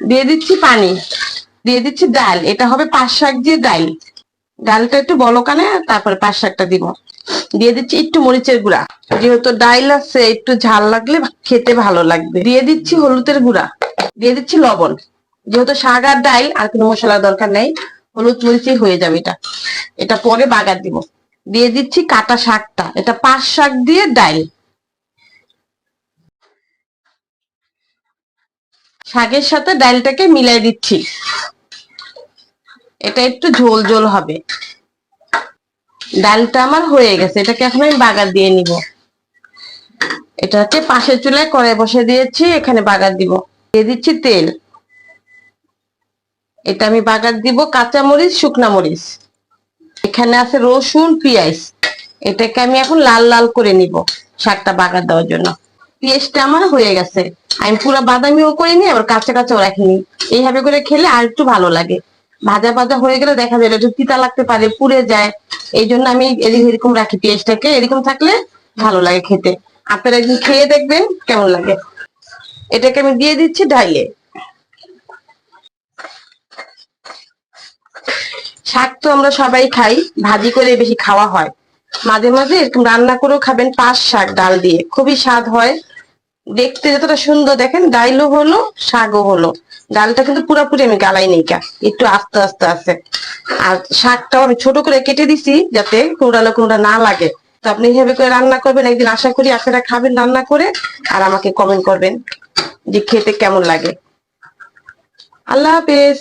দিয়ে দিচ্ছি পানি। দিয়ে দিচ্ছি ডাল। এটা হবে পাঁচ শাক দিয়ে ডাল। ডালটা একটু বলো কানে, তারপরে পাঁচ শাকটা দিব। দিয়ে দিচ্ছি একটু মরিচের গুঁড়া। যেহেতু ডাল আছে, একটু ঝাল লাগলে খেতে ভালো লাগবে। দিয়ে দিচ্ছি হলুদের গুঁড়া। দিয়ে দিচ্ছি লবণ। যেহেতু শাক আর ডাইল আর কোনো মশলার দরকার নেই, হলুদ মরিচই হয়ে যাবে এটা। এটা পরে বাগার দিব। দিয়ে দিচ্ছি কাটা শাকটা। এটা পাঁচ শাক দিয়ে ডাল। শাকের সাথে ডালটাকে মিলাই দিচ্ছি। এটা একটু ঝোল ঝোল হবে। ডালটা আমার হয়ে গেছে, এটাকে এখন আমি বাগার দিয়ে নিব। এটা হচ্ছে পাশের চুলায় কড়াই বসে দিয়েছি, এখানে বাগার দিব। দিয়ে দিচ্ছি তেল। এটা আমি বাগার দিব কাঁচা মরিচ শুকনা মরিচ। এখানে আছে রসুন, পেঁয়াজ। এটাকে আমি এখন লাল লাল করে নিব, শাকটা বাগার দেওয়ার জন্য। পেঁয়াজটা আমার হয়ে গেছে। আমি পুরো বাদামিও করিনি আবার কাঁচা কাঁচাও রাখিনি এইভাবে করে খেলে আর একটু ভালো লাগে। ভাজা ভাজা হয়ে গেলে দেখা যায় একটু তিতা লাগতে পারে, পুড়ে যায়। এই জন্য আমি এরকম রাখি পেঁয়াজটাকে এরকম থাকলে ভালো লাগে খেতে। আপনারা একদিন খেয়ে দেখবেন কেমন লাগে। এটাকে আমি দিয়ে দিচ্ছি ডাইলে। শাক তো আমরা সবাই খাই। ভাজি করে বেশি খাওয়া হয়। মাঝে মাঝে এরকম রান্না করেও খাবেন পাঁচ শাক ডাল দিয়ে। খুবই স্বাদ হয়। দেখতে যতটা সুন্দর দেখেন ডাইলও হলো, শাকও হলো। ডালটা কিন্তু পুরোপুরি আমি গালাই নেই একটু আস্তে আস্তে আছে। আর শাকটাও আমি ছোট করে কেটে দিছি যাতে কোনটা কোনটা না লাগে। তো আপনি এইভাবে করে রান্না করবেন, একদিন আশা করি আপনারা খাবেন রান্না করে, আর আমাকে কমেন্ট করবেন যে খেতে কেমন লাগে। আল্লাহ হাফেজ।